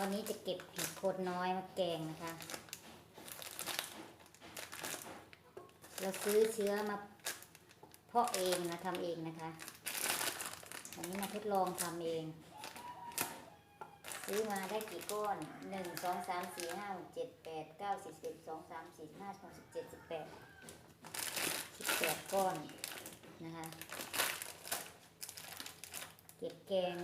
วันนี้จะเก็บเห็ดโคตรน้อยมาแกงนะคะ เราซื้อเชื้อมาเพาะเองนะทำเองนะคะวันนี้มาทดลองทำเอง ซื้อมาได้กี่ก้อนหนึ่งสองสามสี่ห้าหกเจ็ดแปดเก้าสิบสิบสองสามสี่ห้าหกสิบเจ็ดสิบแปดสิบแปดก้อนนะคะ เก็บแกง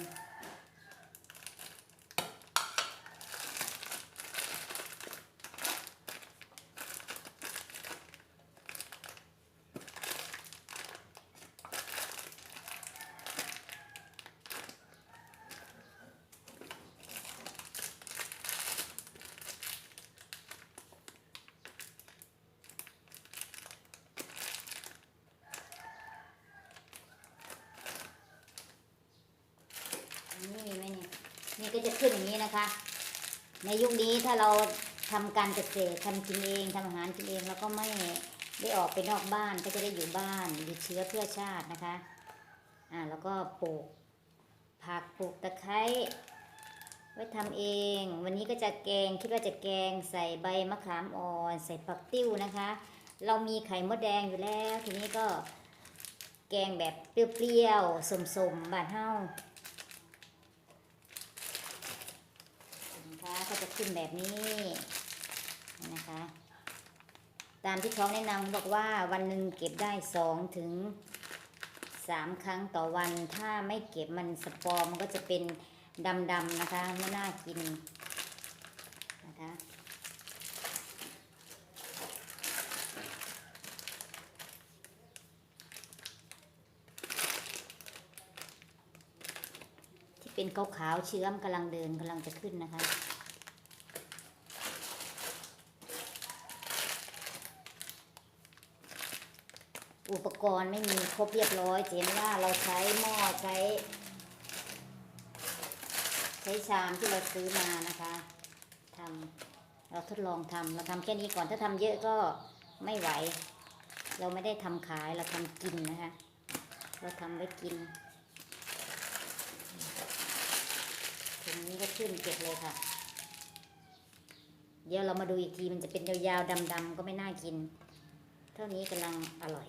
นี่มีไหมเนี่ก็จะขึ้นอย่างนี้นะคะ ในยุคนี้ถ้าเราทำการเกษตรทำกินเองทำอาหารกินเองแล้วก็ไม่ได้ออกไปนอกบ้านก็จะได้อยู่บ้านหยุดเชื้อเพื่อชาตินะคะอ่าแล้วก็ปลูกผักปลูกตะไคร้ไว้ทำเอง วันนี้ก็จะแกงคิดว่าจะแกงใส่ใบมะขามอ่อน ใส่ผักติ้วนะคะ เรามีไข่มดแดงอยู่แล้ว ทีนี้ก็แกงแบบเปรี้ยวๆสมๆบานเฮา นะคะก็จะขึ้นแบบนี้นะคะ ตามที่เขาแนะนำบอกว่าวันหนึ่งเก็บได้สองถึงสามครั้งต่อวัน ถ้าไม่เก็บมันสปอร์มันก็จะเป็นดำๆนะคะไม่น่ากินนะคะที่เป็นขาวๆเชื้อมกำลังเดินกำลังจะขึ้นนะคะ อุปกรณ์ไม่มีครบเรียบร้อยเห็นว่าเราใช้หม้อใช้ ใช้ชามที่เราซื้อมานะคะทำเราทดลองทำเราทำแค่นี้ก่อนถ้าทำเยอะก็ไม่ไหว เราไม่ได้ทำขายเราทำกินนะคะ เราทำไว้กินตรงนี้ก็ขึ้นเก็บเลยค่ะ เดี๋ยวเรามาดูอีกทีมันจะเป็นยาวๆดำๆก็ไม่น่ากิน เท่านี้กำลังอร่อย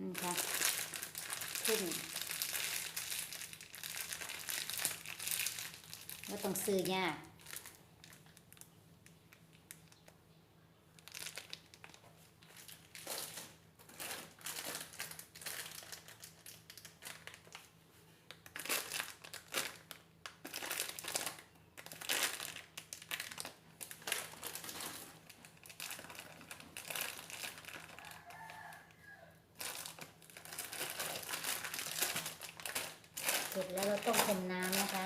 นี่ค่ะ ขึ้นว่าต้องซื้อยาก ร็จแล้วเราต้องพรมน้ำนะคะ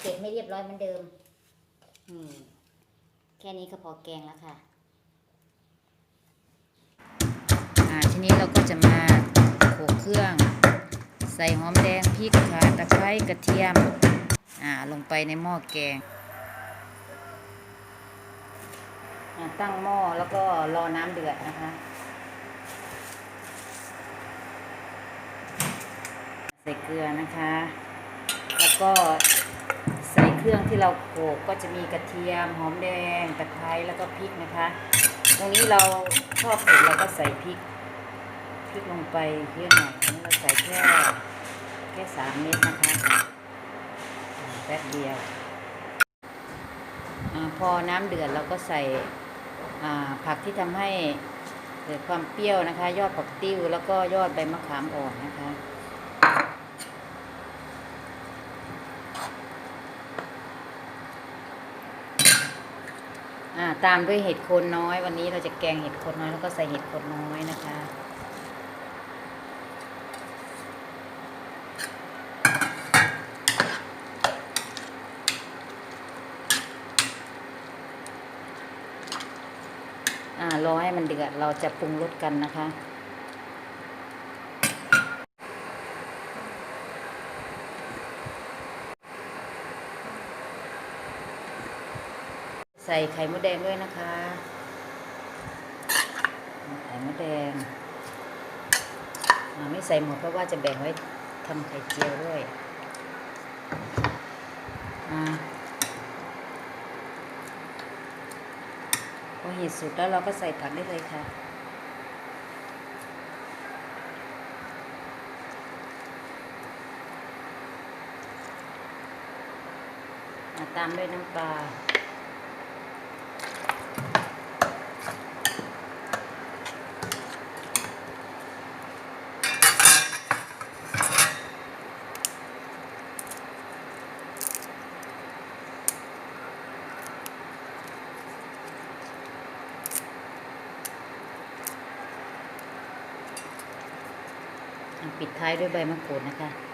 เก็บไม่เรียบร้อยเหมือนเดิมอืมแค่นี้ก็พอแกงแล้วค่ะอ่าทีนี้เราก็จะมาโขลกเครื่อง ใส่หอมแดงพริกข่าตะไคร้กระเทียมอ่าลงไปในหม้อแกงอะตั้งหม้อแล้วก็รอน้ำเดือดนะคะ ใส่เกลือนะคะแล้ว ก็ใส่เครื่องที่เราโขกก็จะมีกระเทียมหอมแดงตะไคร้แล้วก็พริกนะคะ ตรงนี้เราชอบเผ็ดเราก็ใส่พริกพริกลงไปเยอะหน่อยนนี้เราใส่แค่แค่สามเม็ดนะคะแป๊บเดียวอพอน้ำเดือดเราก็ใส่ผักที่ทำให้เกิดความเปรี้ยวนะคะ ยอดผักติ้วแล้วก็ยอดใบมะขามอ่อนนะคะ ตามด้วยเห็ดโคนน้อย วันนี้เราจะแกงเห็ดโคนน้อยแล้วก็ใส่เห็ดโคนน้อยนะคะอ่ารอให้มันเดือดเราจะปรุงรสกันนะคะ ใส่ไข่มดแดงด้วยนะคะ ไข่มดแดงไม่ใส่หมดเพราะว่าจะแบ่งไว้ทำไข่เจียวด้วยพอหีดสุดแล้วเราก็ใส่ผักได้เลยค่ะอ่าตามด้วยน้ำปลา ปิดท้ายด้วยใบมะกรูดนะคะ